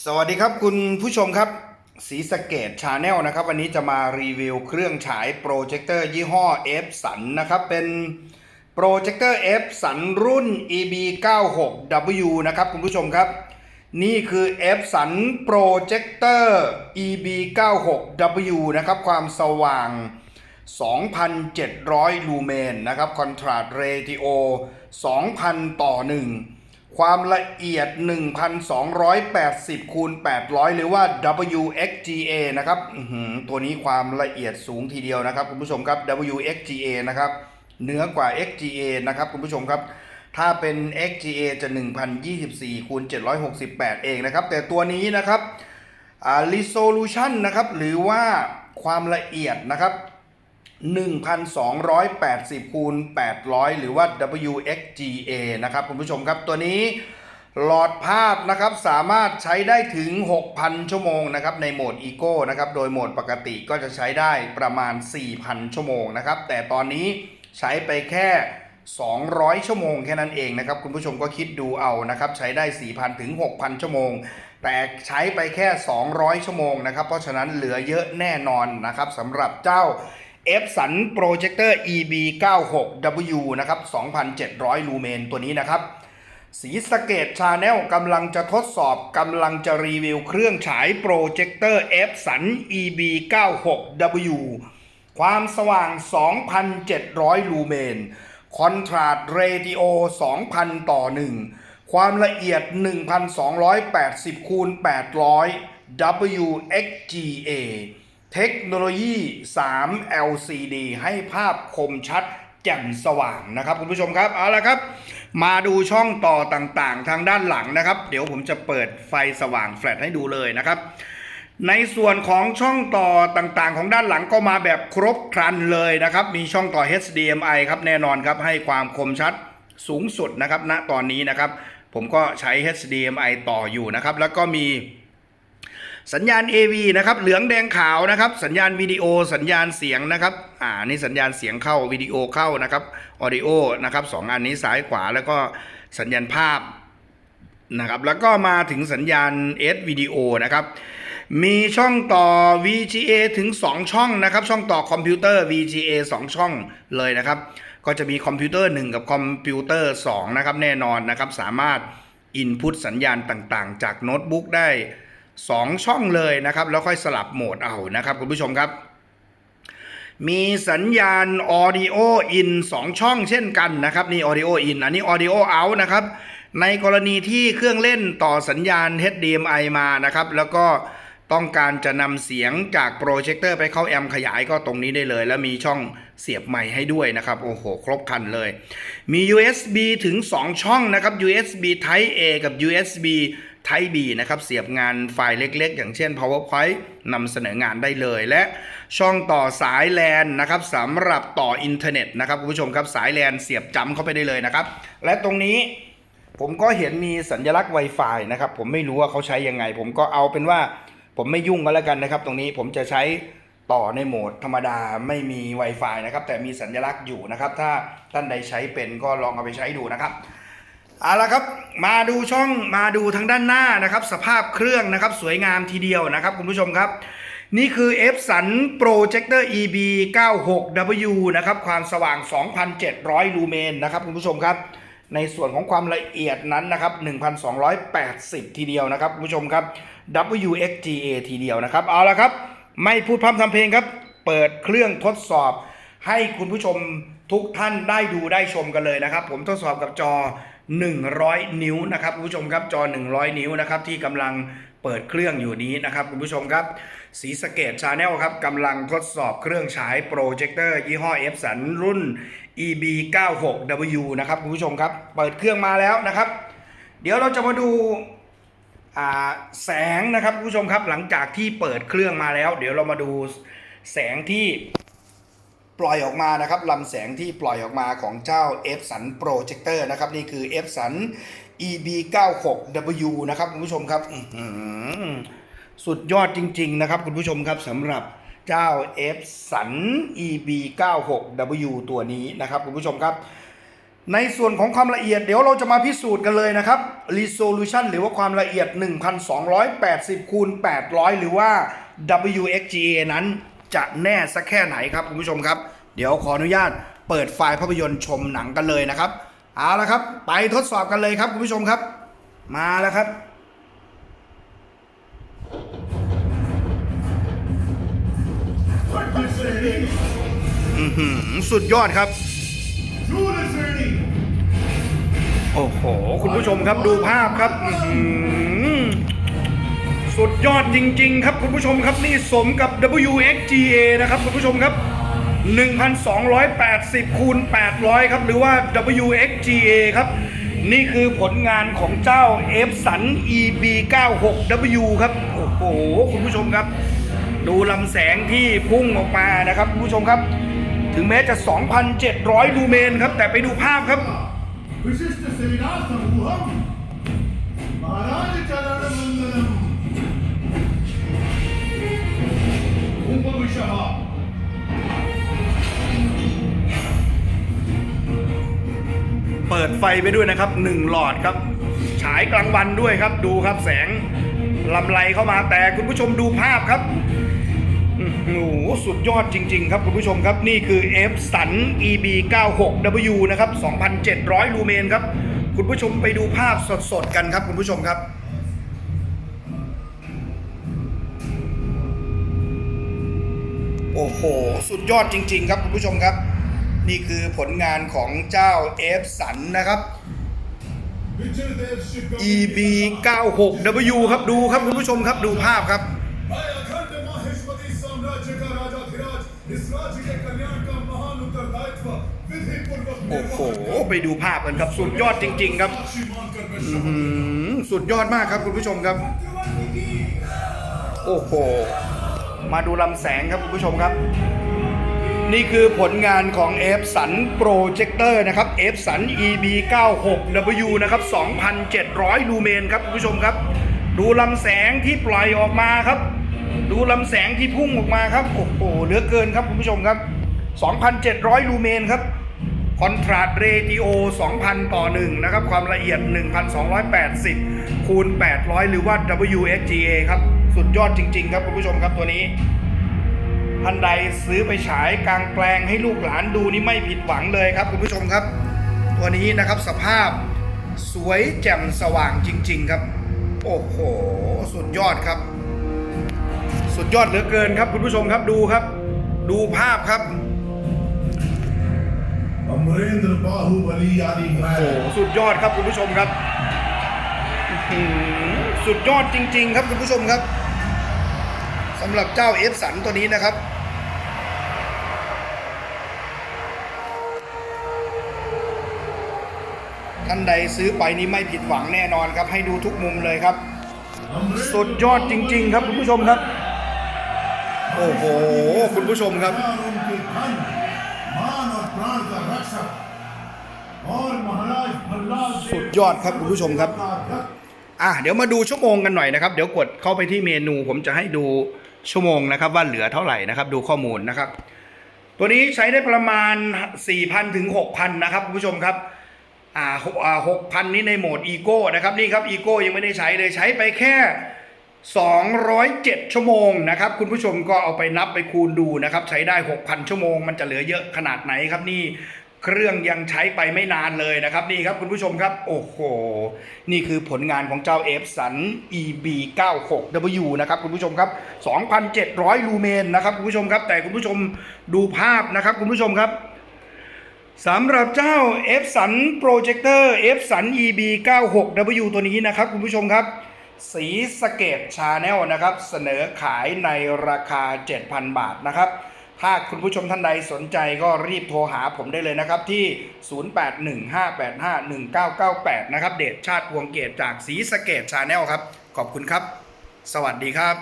สวัสดีครับคุณผู้ชมครับสีสเกตชาแนลนะครับ วันนี้จะมารีวิวเครื่องฉายโปรเจคเตอร์ยี่ห้อ F สันนะครับ เป็นโปรเจคเตอร์ F สันรุ่น EB 96 W นะครับ คุณผู้ชมครับ นี่คือ F สันโปรเจคเตอร์ EB 96 W นะครับ ความสว่าง 2,700 ลูเมนนะครับคอนทราสต์เรติโอ 2,000 ต่อ 1 ความละเอียด 1,280คูณ800 หรือว่า WXGA นะครับอื้อหือตัวนี้ความละเอียดสูงทีเดียวนะครับคุณผู้ชมครับ WXGA นะครับเหนือกว่า XGA นะครับคุณผู้ชมครับ ถ้าเป็น XGA จะ 1,024คูณ768 เองนะครับ แต่ตัวนี้นะครับอ่า resolution นะครับ หรือว่าความละเอียดนะครับ 1,280 คูณ 800 หรือว่า WXGA นะครับคุณผู้ชมครับตัวนี้หลอดภาพนะครับสามารถใช้ได้ถึง 6,000 ชั่วโมงนะครับในโหมด Eco นะครับโดยโหมดปกติก็จะใช้ได้ประมาณ 4,000 ชั่วโมงนะครับแต่ตอนนี้ใช้ไปแค่ 200 ชั่วโมงแค่นั้นเองนะครับคุณผู้ชมก็คิดดูเอานะครับใช้ได้ 4,000 ถึง 6,000 ชั่วโมง แต่ใช้ไปแค่ 200 ชั่วโมงนะครับเพราะฉะนั้นเหลือเยอะแน่นอนนะครับสำหรับเจ้า F สันโปรเจคเตอร์ EB 96 W นะครับ 2,700 ลูเมนตัวนี้นะครับ สีสเกตชาแนลกำลังจะทดสอบกำลังจะรีวิวเครื่องฉายโปรเจคเตอร์ F สัน EB 96 W ความสว่าง 2,700 ลูเมนคอนทราสต์เรติโอ 2,000 ต่อ 1 ความละเอียด 1,280คูณ800 WXGA เทคโนโลยี 3 LCD ให้ภาพคมชัดแจ่มสว่างนะครับคุณผู้ชมครับเอาละครับ มาดูช่องต่อต่างๆ ทางด้านหลังนะครับ เดี๋ยวผมจะเปิดไฟสว่างแฟลชให้ดูเลยนะครับ ในส่วนของช่องต่อต่างๆ ของด้านหลังก็มาแบบครบครันเลยนะครับ มีช่องต่อ HDMI ครับแน่นอนครับให้ความคมชัดสูงสุดนะครับณตอนนี้นะครับ ผมก็ใช้ HDMI ต่ออยู่นะครับ แล้วก็มี สัญญาณ AV นะครับเหลืองแดงขาวนะครับ สัญญาณวิดีโอสัญญาณเสียงนะครับอ่านี่สัญญาณเสียงเข้าวิดีโอเข้านะครับออดิโอนะครับสองอันนี้ซ้ายขวาแล้วก็สัญญาณภาพนะครับแล้วก็มาถึงสัญญาณ S วิดีโอนะครับมีช่องต่อ VGA ถึง 2 ช่องนะครับ ช่องต่อคอมพิวเตอร์ VGA 2 ช่องเลยนะครับ ก็จะมีคอมพิวเตอร์ 1 กับคอมพิวเตอร์ 2 นะครับ แน่นอนนะครับ สามารถอินพุตสัญญาณต่างๆ จากโน้ตบุ๊กได้ 2 ช่องเลยนะครับ แล้วค่อยสลับโหมดเอานะครับคุณผู้ชมครับ มีสัญญาณ Audio In 2 ช่องเช่นกันนะครับนี่ Audio In อันนี้ Audio Out นะครับในกรณีที่เครื่องเล่นต่อสัญญาณ HDMI มานะครับ แล้วก็ต้องการจะนำเสียงจากโปรเจคเตอร์ไปเข้าแอมขยายก็ตรงนี้ได้เลย แล้วมีช่องเสียบใหม่ให้ด้วยนะครับ โอ้โห ครบครันเลย มี USB ถึง 2 ช่องนะครับ USB Type A กับ USB Type B นะครับเสียบงานไฟล์เล็กๆ อย่างเช่น PowerPoint นำเสนองานได้เลย และช่องต่อสายแลนนะครับสำหรับต่ออินเทอร์เน็ตนะครับคุณผู้ชมครับสายแลนเสียบจำเข้าไปได้เลยนะครับ และตรงนี้ผมก็เห็นมีสัญลักษณ์ Wi-Fi นะครับ ผมไม่รู้ว่าเขาใช้ยังไง ผมก็เอาเป็นว่าผมไม่ยุ่งก็แล้วกันนะครับ ตรงนี้ผมจะใช้ต่อในโหมดธรรมดาไม่มี Wi-Fi นะครับ แต่มีสัญลักษณ์อยู่นะครับ ถ้าท่านใดใช้เป็นก็ลองเอาไปใช้ดูนะครับ เอาละครับมาดูช่องมาดูทางด้านหน้านะครับ สภาพเครื่องนะครับสวยงามทีเดียวนะครับคุณผู้ชมครับ นี่คือ F สัน Projector EB 96W นะครับความสว่าง 2,700 ลูเมนนะครับคุณผู้ชมครับ ในส่วนของความละเอียดนั้นนะครับ 1,280 ทีเดียวนะครับคุณผู้ชมครับ WXGA ทีเดียวนะครับเอาละครับ ไม่พูดพร่ำทำเพลงครับ เปิดเครื่องทดสอบให้คุณผู้ชม ทุกท่านได้ดูได้ชมกันเลยนะครับ ผมทดสอบกับจอ 100 นิ้วนะครับคุณผู้ชมครับจอ 100 นิ้วนะครับที่กำลังเปิดเครื่องอยู่นี้นะครับคุณผู้ชมครับสีสเกตชาแนลครับกำลังทดสอบเครื่องฉายโปรเจคเตอร์ยี่ห้อ F สันรุ่น EB 96 W นะครับคุณผู้ชมครับ เปิดเครื่องมาแล้วนะครับ เดี๋ยวเราจะมาดูาแสงนะครับคุณผู้ชมครับหลังจากที่เปิดเครื่องมาแล้ว เดี๋ยวเรามาดูแสงที่ ปล่อยออกมานะครับลำแสงที่ปล่อยออกมาของเจ้า F สันโปรเจคเตอร์นะครับนี่คือ F สัน EB 96 W นะครับคุณผู้ชมครับสุดยอดจริง ๆ นะครับคุณผู้ชมครับสำหรับเจ้า F สัน EB 96 W ตัวนี้นะครับคุณผู้ชมครับในส่วนของความละเอียดเดี๋ยวเราจะมาพิสูจน์กันเลยนะครับ resolution หรือว่าความละเอียด 1280คูณ800 หรือว่า WXGA นั้น จะแน่สักแค่ไหนครับคุณผู้ชมครับ เดี๋ยวขออนุญาตเปิดไฟล์ภาพยนตร์ชมหนังกันเลยนะครับเอาละครับ ไปทดสอบกันเลยครับคุณผู้ชมครับ มาแล้วครับสุดยอดครับ โอ้โห คุณผู้ชมครับดูภาพครับ สุดยอดจริง ๆ ครับคุณผู้ชมครับนี่สมกับ WXGA นะครับคุณผู้ชมครับ 1,280คูณ800 ครับหรือว่า WXGA ครับ นี่คือผลงานของเจ้า f สัน EB96W ครับ โอ้โห คุณผู้ชมครับ ดูลำแสงที่พุ่งออกมานะครับคุณผู้ชมครับ ถึงแม้จะ 2,700 ลูเมนครับ แต่ไปดูภาพครับ ปิดไฟไปด้วยนะครับหนึ่งหลอดครับ ฉายกลางวันด้วยครับ ดูครับแสงลำไรเข้ามาแต่คุณผู้ชมดูภาพครับโอ้โหสุดยอดจริง ๆ ครับคุณผู้ชมครับนี่คือ F สัน EB 96W นะครับ 2,700 ลูเมนครับ คุณผู้ชมไปดูภาพสด ๆ กันครับคุณผู้ชมครับโอ้โห สุดยอดจริง ๆ ครับคุณผู้ชมครับ นี่คือผลงานของเจ้าเอฟสันนะครับ EB 9 6 W ครับดูครับคุณผู้ชมครับดูภาพครับ โอ้โห ไปดูภาพกันครับ สุดยอดจริง ๆ ครับ สุดยอดมากครับคุณผู้ชมครับ โอ้โห มาดูลำแสงครับคุณผู้ชมครับ นี่คือผลงานของ F สันโปรเจคเตอร์นะครับ F สัน EB 96W นะครับ 2,700 ลูเมนครับคุณผู้ชมครับ ดูลำแสงที่ปล่อยออกมาครับ ดูลำแสงที่พุ่งออกมาครับ โอ้โหเหลือเกินครับคุณผู้ชมครับ 2,700 ลูเมนครับคอนทราสเรติโอ 2,000 ต่อ 1 นะครับ ความละเอียด 1,280 คูณ 800 หรือว่า WXGA ครับ สุดยอดจริง ๆ ครับคุณผู้ชมครับตัวนี้ ท่านใดซื้อไปฉายกลางแปลงให้ลูกหลานดูนี่ไม่ผิดหวังเลยครับคุณผู้ชมครับ ตัวนี้นะครับสภาพสวยแจ่มสว่างจริง ๆครับ โอ้โห สุดยอดครับ สุดยอดเหลือเกินครับ คุณผู้ชมครับดูครับ ดูภาพครับโอ้โหสุดยอดครับคุณผู้ชมครับ สุดยอดจริง ๆ ครับคุณผู้ชมครับ สำหรับเจ้าเอฟสันตัวนี้นะครับท่านใดซื้อไปนี้ไม่ผิดหวังแน่นอนครับ ให้ดูทุกมุมเลยครับ สุดยอดจริง ๆ ครับคุณผู้ชมครับ โอ้โห คุณผู้ชมครับสุดยอดครับคุณผู้ชมครับ อะเดี๋ยวมาดูชั่วโมงกันหน่อยนะครับ เดี๋ยวกดเข้าไปที่เมนูผมจะให้ดู ชั่วโมงนะครับว่าเหลือเท่าไหร่นะครับ ดูข้อมูลนะครับ ตัวนี้ใช้ได้ประมาณ 4,000 ถึง 6,000 นะครับคุณผู้ชมครับอ่าหกอ่า6,000นี้ในโหมดอีโก้นะครับนี่ครับอีโก้ยังไม่ได้ใช้เลยใช้ไปแค่ 207 ชั่วโมงนะครับ คุณผู้ชมก็เอาไปนับไปคูณดูนะครับ ใช้ได้ 6,000 ชั่วโมง มันจะเหลือเยอะขนาดไหนครับนี่ เครื่องยังใช้ไปไม่นานเลยนะครับนี่ครับคุณผู้ชมครับโอ้โห นี่คือผลงานของเจ้า F สัน EB 96W นะครับคุณผู้ชมครับ 2,700 ลูเมนนะครับคุณผู้ชมครับ แต่คุณผู้ชมดูภาพนะครับคุณผู้ชมครับสำหรับเจ้า F สันโปรเจคเตอร์ F สัน EB 96W ตัวนี้นะครับคุณผู้ชมครับ สีสเกตชาแนลนะครับ เสนอขายในราคา 7,000 บาทนะครับ ถ้าคุณผู้ชมท่านใดสนใจก็รีบโทรหาผมได้เลยนะครับที่ 0815851998 นะครับ เดชชาติพวงเกตจากสีสเกตชาแนลครับ ขอบคุณครับ สวัสดีครับ